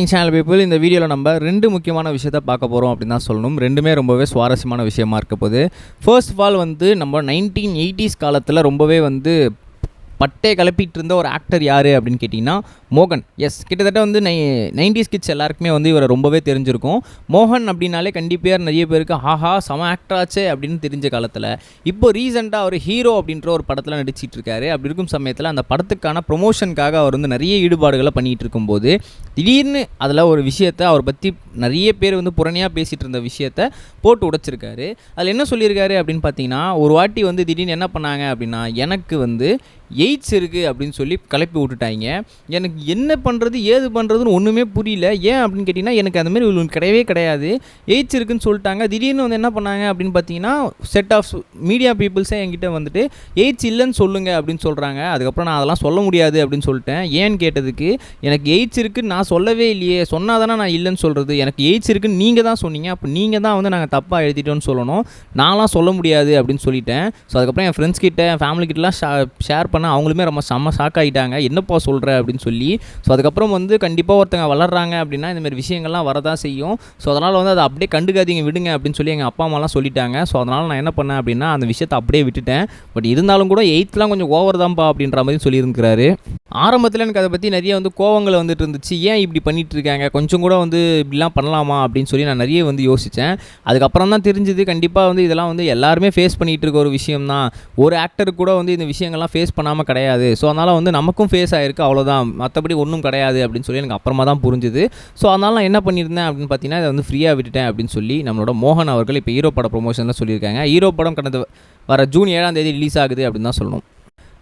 Channel people இந்த வீடியோவில் நம்ம ரெண்டு முக்கியமான விஷயத்த பார்க்க போகிறோம் அப்படின்னு தான் சொல்லணும். ரெண்டுமே ரொம்பவே சுவாரஸ்யமான விஷயமா இருக்க போகுது. ஃபர்ஸ்ட் ஆஃப் ஆல் வந்து நம்ம நைன்டீன் எயிட்டிஸ் காலத்தில் ரொம்பவே வந்து பட்டே கிளப்பிட்டு இருந்த ஒரு ஆக்டர் யார் அப்படின்னு கேட்டிங்கன்னா மோகன். எஸ் கிட்டத்தட்ட வந்து நை நைன்டிஸ் கிட்ஸ் எல்லாருக்குமே வந்து இவரை ரொம்பவே தெரிஞ்சிருக்கும். மோகன் அப்படின்னாலே கண்டிப்பாக நிறைய பேருக்கு ஆஹா சம ஆக்டராச்சே அப்படின்னு தெரிஞ்ச காலத்தில். இப்போ ரீசெண்டாக அவர் ஹீரோ அப்படின்ற ஒரு படத்தில் நடிச்சிட்டு இருக்காரு அப்படி இருக்கும் சமயத்தில் அந்த படத்துக்கான ப்ரொமோஷனுக்காக அவர் வந்து நிறைய ஈடுபாடுகளை பண்ணிகிட்டு இருக்கும்போது திடீர்னு அதில் ஒரு விஷயத்தை அவர் பற்றி நிறைய பேர் வந்து புறணியாக பேசிகிட்டு இருந்த விஷயத்த போட்டு உடைச்சிருக்காரு. அதில் என்ன சொல்லியிருக்காரு அப்படின்னு பார்த்தீங்கன்னா ஒரு வாட்டி வந்து திடீர்னு என்ன பண்ணாங்க அப்படின்னா எனக்கு வந்து எய்ட்ஸ் இருக்குது அப்படின்னு சொல்லி கிளப்பி விட்டுட்டாங்க. எனக்கு என்ன பண்ணுறது ஏது பண்ணுறதுன்னு ஒன்றுமே புரியல. ஏன் அப்படின்னு கேட்டிங்கன்னா எனக்கு அந்த மாதிரி ஒன்று கிடையவே கிடையாது. எய்ட்ஸ் இருக்குதுன்னு சொல்லிட்டாங்க. திடீர்னு வந்து என்ன பண்ணாங்க அப்படின்னு பார்த்தீங்கன்னா செட் ஆஃப் மீடியா பீப்புள்ஸே என்கிட்ட வந்துட்டு எய்ட்ஸ் இல்லைன்னு சொல்லுங்கள் அப்படின்னு சொல்கிறாங்க அதுக்கப்புறம் நான் அதெல்லாம் சொல்ல முடியாது அப்படின்னு சொல்லிட்டேன். ஏன்னு கேட்டதுக்கு எனக்கு எய்ட்ஸ் இருக்குன்னு நான் சொல்லவே இல்லையே. சொன்னால் தானே நான் இல்லைன்னு சொல்கிறது எனக்கு எய்ட்ஸ் இருக்குன்னு நீங்கள் தான் சொன்னீங்க. அப்போ நீங்கள் தான் வந்து நாங்கள் தப்பாக எழுதிட்டோன்னு சொல்லணும். நான்லாம் சொல்ல முடியாது அப்படின்னு சொல்லிட்டேன். ஸோ அதுக்கப்புறம் என் ஃப்ரெண்ட்ஸ் கிட்ட என் ஃபேமிலி கிட்டலாம் ஷேர் பண்ண அவங்களுமே ரொம்ப செம்ம ஷாக் ஆகிட்டாங்க என்னப்பா சொல்கிற அப்படின்னு சொல்லி. ஸோ அதுக்கப்புறம் வந்து கண்டிப்பாக ஒருத்தங்க வளர்றாங்க அப்படின்னா இந்தமாரி விஷயங்கள்லாம் வரதான் செய்யும். ஸோ அதனால் வந்து அதை அப்படியே கண்டுக்காதீங்க விடுங்க அப்படின்னு சொல்லி எங்கள் அப்பா அம்மாலாம் சொல்லிட்டாங்க. ஸோ அதனால் நான் என்ன பண்ணேன் அப்படின்னா அந்த விஷயத்தை அப்படியே விட்டுட்டேன். பட் இருந்தாலும் கூட எயித்லாம் கொஞ்சம் ஓவர் தான்ப்பா அப்படின்ற மாதிரி சொல்லியிருக்கிறாரு. ஆரம்பத்தில் எனக்கு அதை பற்றி நிறைய வந்து கோவங்கள் வந்துட்டு இருந்துச்சு. ஏன் இப்படி பண்ணிட்டு இருக்காங்க? கொஞ்சம் கூட வந்து இப்படிலாம் பண்ணலாமா அப்படின்னு சொல்லி நான் நிறைய வந்து யோசித்தேன் அதுக்கப்புறம் தான் தெரிஞ்சுது கண்டிப்பாக வந்து இதெல்லாம் வந்து எல்லாருமே ஃபேஸ் பண்ணிகிட்டு இருக்க ஒரு விஷயம் தான் ஒரு ஆக்டருக்கு கூட வந்து இந்த விஷயங்கள்லாம் ஃபேஸ் பண்ணாமல் கிடையாது. ஸோ அதனால் வந்து நமக்கும் ஃபேஸ் ஆகிருக்கு அவ்வளோதான் மற்றபடி ஒன்றும் கிடையாது அப்படின்னு சொல்லி எனக்கு அப்புறமா தான் புரிஞ்சுது. ஸோ அதனால் நான் என்ன பண்ணியிருந்தேன் அப்படின்னு பார்த்தீங்கன்னா இதை வந்து ஃப்ரீயாக விட்டுட்டேன் அப்படின்னு சொல்லி நம்மளோட மோகன் அவர்கள் இப்போ ஹீரோ பட ப்ரொமோஷனில் சொல்லியிருக்காங்க. ஹீரோ படம் கடந்த வர ஜூன் ஏழாம் தேதி ரிலீஸ் ஆகுது அப்படின்னு தான் சொல்லணும்.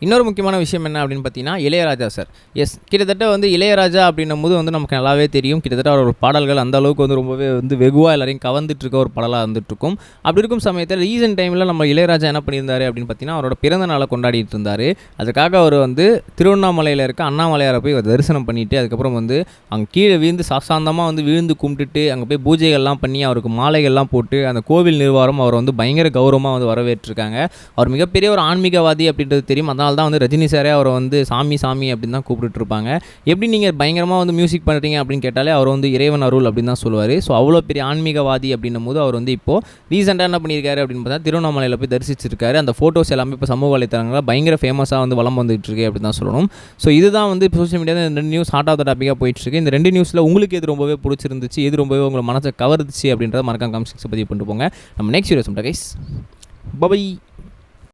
இன்னொரு முக்கியமான விஷயம் என்ன அப்படின்னு பார்த்தீங்கன்னா இளையராஜா சார். எஸ் கிட்டத்தட்ட வந்து இளையராஜா அப்படின்னும் போது வந்து நமக்கு நல்லாவே தெரியும். கிட்டத்தட்ட அவரோட பாடல்கள் அந்த அளவுக்கு வந்து ரொம்பவே வந்து வெகுவாக எல்லாரையும் கவர்ந்துட்டு இருக்க ஒரு பாடலாக இருந்துட்டுருக்கும். அப்படி இருக்கும் சமயத்தில் ரீசெண்ட் டைமில் நம்ம இளையராஜா என்ன பண்ணியிருந்தாரு அப்படின்னு பார்த்தீங்கன்னா அவரோட பிறந்த நாளை கொண்டாடிட்டு இருந்தார் அதுக்காக அவர் வந்து திருவண்ணாமலையில் இருக்க அண்ணாமலையாரை போய் தரிசனம் பண்ணிவிட்டு அதுக்கப்புறம் வந்து அங்கே கீழே விழுந்து சாசாந்தமாக வந்து விழுந்து கும்பிட்டுட்டு அங்கே போய் பூஜைகள்லாம் பண்ணி அவருக்கு மாலைகள்லாம் போட்டு அந்த கோவில் நிர்வாகம் அவர் வந்து பயங்கர கௌரவமாக வந்து வரவேற்றிருக்காங்க. அவர் மிகப்பெரிய ஒரு ஆன்மீகவாதி அப்படின்றது தெரியும். அதனால் தான் வந்து ரஜினி சாரே அவரை வந்து சாமி சாமி அப்படின்னு தான் கூப்பிட்டுருப்பாங்க எப்படி நீங்கள் பயங்கரமாக வந்து மியூசிக் பண்ணுறீங்க அப்படின்னு கேட்டாலே அவர் வந்து இறைவன் அருள் அப்படின்னு தான் சொல்லுவார். ஸோ அவ்வளோ பெரிய ஆன்மீகவாதி அப்படின்னும் போது அவர் வந்து இப்போது ரீசெண்டாக என்ன பண்ணியிருக்காரு அப்படின்னு பார்த்தா திருவண்ணாமலையில் போய் தரிசிச்சிருக்காரு. அந்த ஃபோட்டோஸ் எல்லாமே இப்போ சமூக வலைத்தளங்களில் பயங்கர ஃபேமஸாக வந்து வளம் வந்துட்டு இருக்கு அப்படின்னு தான் சொல்லணும். ஸோ இதுதான் வந்து இப்போ சோஷியல் மீடியாவில் இந்த ரெண்டு நியூஸ் ஹாட் ஆஃப் த டாப்பிக்காக போயிட்டுருக்கு இந்த ரெண்டு நியூஸில் உங்களுக்கு எது ரொம்பவே பிடிச்சிருந்துச்சு எது ரொம்பவே உங்களை மனசை கவர்ந்துச்சு அப்படின்றத மறக்காம காமிஸ்டிக்ஸை பதிவு பண்ணிட்டு போங்க. நம்ம நெக்ஸ்ட் வீடியோ சொல்லிட்டேன் கைஸ் பபை